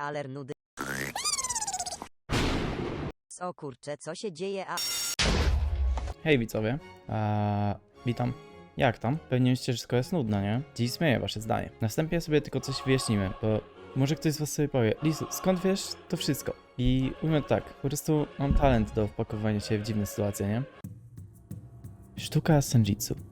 aler nudy. O kurcze, co się dzieje, a... Hej widzowie, eee, witam. Jak tam? Pewnie myślicie, że wszystko jest nudne, nie? Dziś zmienię wasze zdanie. Na wstępie sobie tylko coś wyjaśnimy, bo może ktoś z was sobie powie Lisu, skąd wiesz to wszystko? I to tak, po prostu mam talent do wpakowania się w dziwne sytuacje, nie? Sztuka senjitsu.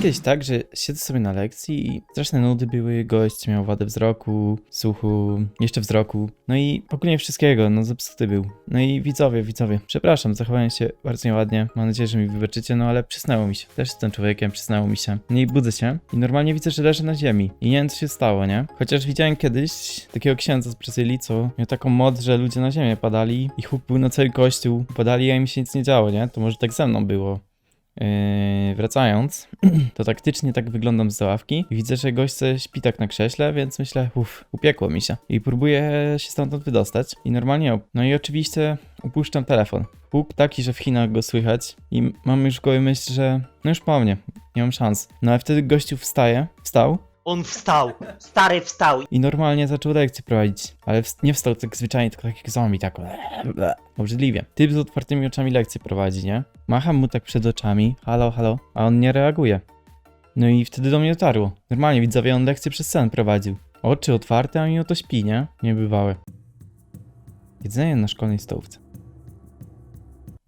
Kiedyś tak, że siedzę sobie na lekcji i straszne nudy były, gość miał wadę wzroku, słuchu, jeszcze wzroku, no i ogólnie wszystkiego, no zepsuty był. No i widzowie, widzowie, przepraszam, zachowałem się bardzo nieładnie, mam nadzieję, że mi wybaczycie, no ale przysnęło mi się, też jestem człowiekiem, przysnęło mi się. No i budzę się i normalnie widzę, że leżę na ziemi i nie wiem, co się stało, nie? Chociaż widziałem kiedyś takiego księdza z Brazylii, co miał taką moc, że ludzie na ziemię padali i huk był na cały kościół, padali, a im się nic nie działo, nie? To może tak ze mną było. Yy, wracając, to taktycznie tak wyglądam z ławki i widzę, że gość se śpi tak na krześle, więc myślę, uff, upiekło mi się. I próbuję się stamtąd wydostać i normalnie, no i oczywiście upuszczam telefon. Puk taki, że w Chinach go słychać i mam już w głowie myśl, że no już po mnie, nie mam szans. No ale wtedy gościu wstaje, wstał On wstał. Stary wstał. i normalnie zaczął lekcję prowadzić. Ale wst- nie wstał tak zwyczajnie, tylko tak jak zombie, tak obrzydliwie. Typ z otwartymi oczami lekcję prowadzi, nie? Macham mu tak przed oczami, halo, halo, a on nie reaguje. No i wtedy do mnie dotarło. Normalnie widzowie, on lekcję przez sen prowadził. Oczy otwarte, a mimo to śpi, nie? Niebywałe. Jedzenie na szkolnej stołówce.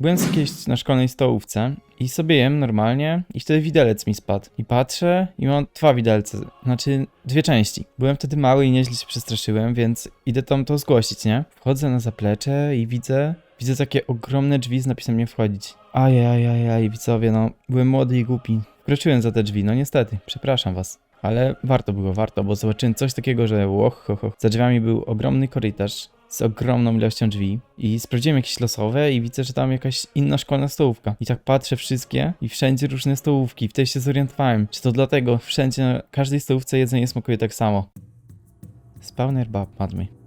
Byłem kiedyś na szkolnej stołówce i sobie jem normalnie i wtedy widelec mi spadł. I patrzę i mam dwa widelce, znaczy dwie części. Byłem wtedy mały i nieźle się przestraszyłem, więc idę tam to zgłosić, nie? Wchodzę na zaplecze i widzę, widzę takie ogromne drzwi z napisem nie wchodzić. Ajajajaj, widzowie, no, byłem młody i głupi. Wkroczyłem za te drzwi, no niestety, przepraszam was. Ale warto było, warto, bo zobaczyłem coś takiego, że łoch, ho, ho. Za drzwiami był ogromny korytarz z ogromną ilością drzwi i sprawdziłem jakieś losowe i widzę, że tam jakaś inna szkolna stołówka. I tak patrzę wszystkie i wszędzie różne stołówki. Wtedy się zorientowałem, czy to dlatego wszędzie na każdej stołówce jedzenie smakuje tak samo. Spawner bab, madmy.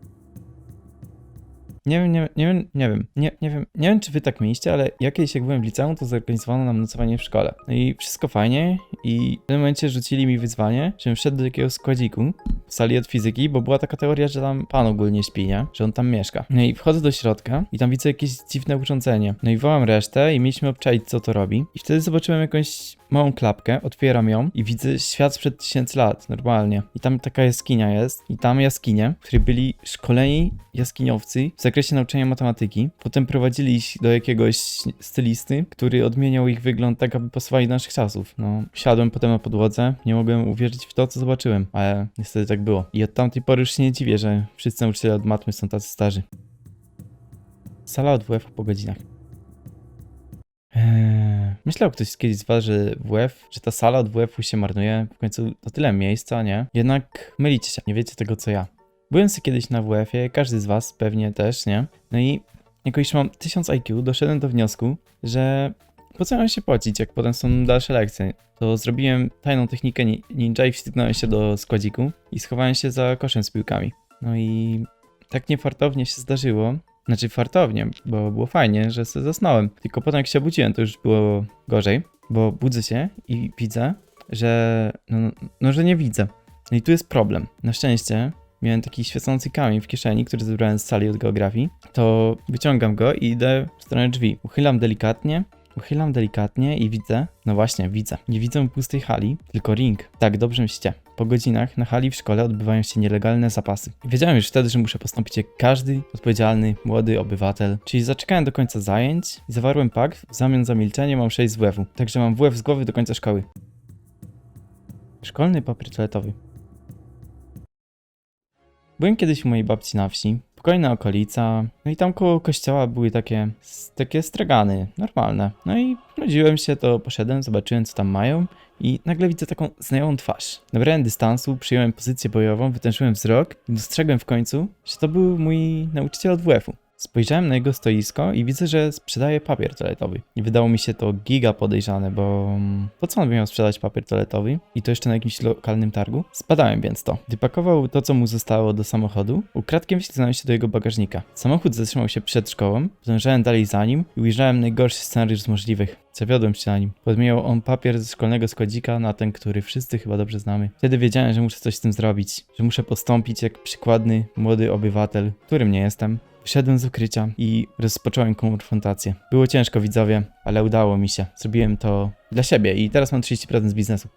Nie wiem, nie, nie wiem, nie wiem, nie, nie wiem, nie wiem czy wy tak mieliście, ale ja kiedyś jak byłem w liceum, to zorganizowano nam nocowanie w szkole. No i wszystko fajnie i w tym momencie rzucili mi wyzwanie, żebym wszedł do jakiegoś składziku w sali od fizyki, bo była taka teoria, że tam pan ogólnie śpi, nie? Że on tam mieszka. No i wchodzę do środka i tam widzę jakieś dziwne urządzenie. No i wołam resztę i mieliśmy obczaić co to robi. I wtedy zobaczyłem jakąś małą klapkę, otwieram ją i widzę świat sprzed tysięcy lat, normalnie. I tam taka jaskinia jest i tam jaskinie, w której byli szkoleni jaskiniowcy w zakresie nauczania matematyki. Potem prowadzili ich do jakiegoś stylisty, który odmieniał ich wygląd tak, aby pasowali do naszych czasów. No, siadłem potem na podłodze, nie mogłem uwierzyć w to, co zobaczyłem, ale niestety tak było. I od tamtej pory już się nie dziwię, że wszyscy nauczyciele od matmy są tacy starzy. Sala od WF po godzinach. Eee, myślał ktoś kiedyś z was, że WF, że ta sala od WF-u się marnuje, w końcu to tyle miejsca, nie? Jednak mylicie się, nie wiecie tego co ja. Byłem sobie kiedyś na WF-ie, każdy z was pewnie też, nie? No i jako mam 1000 IQ, doszedłem do wniosku, że po co mam się płacić, jak potem są dalsze lekcje. To zrobiłem tajną technikę ni- ninja i wstyknąłem się do składziku i schowałem się za koszem z piłkami. No i tak niefartownie się zdarzyło, znaczy fartownie, bo było fajnie, że sobie zasnąłem. Tylko potem jak się obudziłem, to już było gorzej, bo budzę się i widzę, że no, no że nie widzę. No i tu jest problem. Na szczęście miałem taki świecący kamień w kieszeni, który zebrałem z sali od geografii, to wyciągam go i idę w stronę drzwi. Uchylam delikatnie, uchylam delikatnie i widzę, no właśnie, widzę. Nie widzę pustej hali, tylko ring. Tak, dobrze myślicie. Po godzinach na hali w szkole odbywają się nielegalne zapasy. Wiedziałem już wtedy, że muszę postąpić jak każdy odpowiedzialny, młody obywatel. Czyli zaczekałem do końca zajęć i zawarłem pakt, w zamian za milczenie mam 6 z WF-u. Także mam WF z głowy do końca szkoły. Szkolny papier toaletowy. Byłem kiedyś u mojej babci na wsi. Spokojna okolica. No i tam koło kościoła były takie, takie stragany, normalne. No i nudziłem się, to poszedłem, zobaczyłem co tam mają i nagle widzę taką znajomą twarz. Nabrałem dystansu, przyjąłem pozycję bojową, wytężyłem wzrok i dostrzegłem w końcu, że to był mój nauczyciel od WF-u. Spojrzałem na jego stoisko i widzę, że sprzedaje papier toaletowy. I wydało mi się to giga podejrzane, bo mm, po co on by miał sprzedać papier toaletowy? I to jeszcze na jakimś lokalnym targu? Spadałem więc to. Gdy pakował to, co mu zostało do samochodu, ukradkiem wślizgnąłem się do jego bagażnika. Samochód zatrzymał się przed szkołą, podążałem dalej za nim i ujrzałem najgorszy scenariusz z możliwych. Zawiodłem się na nim. Podmieniał on papier ze szkolnego składzika na ten, który wszyscy chyba dobrze znamy. Wtedy wiedziałem, że muszę coś z tym zrobić, że muszę postąpić jak przykładny, młody obywatel, którym nie jestem. Wyszedłem z ukrycia i rozpocząłem konfrontację. Było ciężko, widzowie, ale udało mi się. Zrobiłem to dla siebie i teraz mam 30% z biznesu.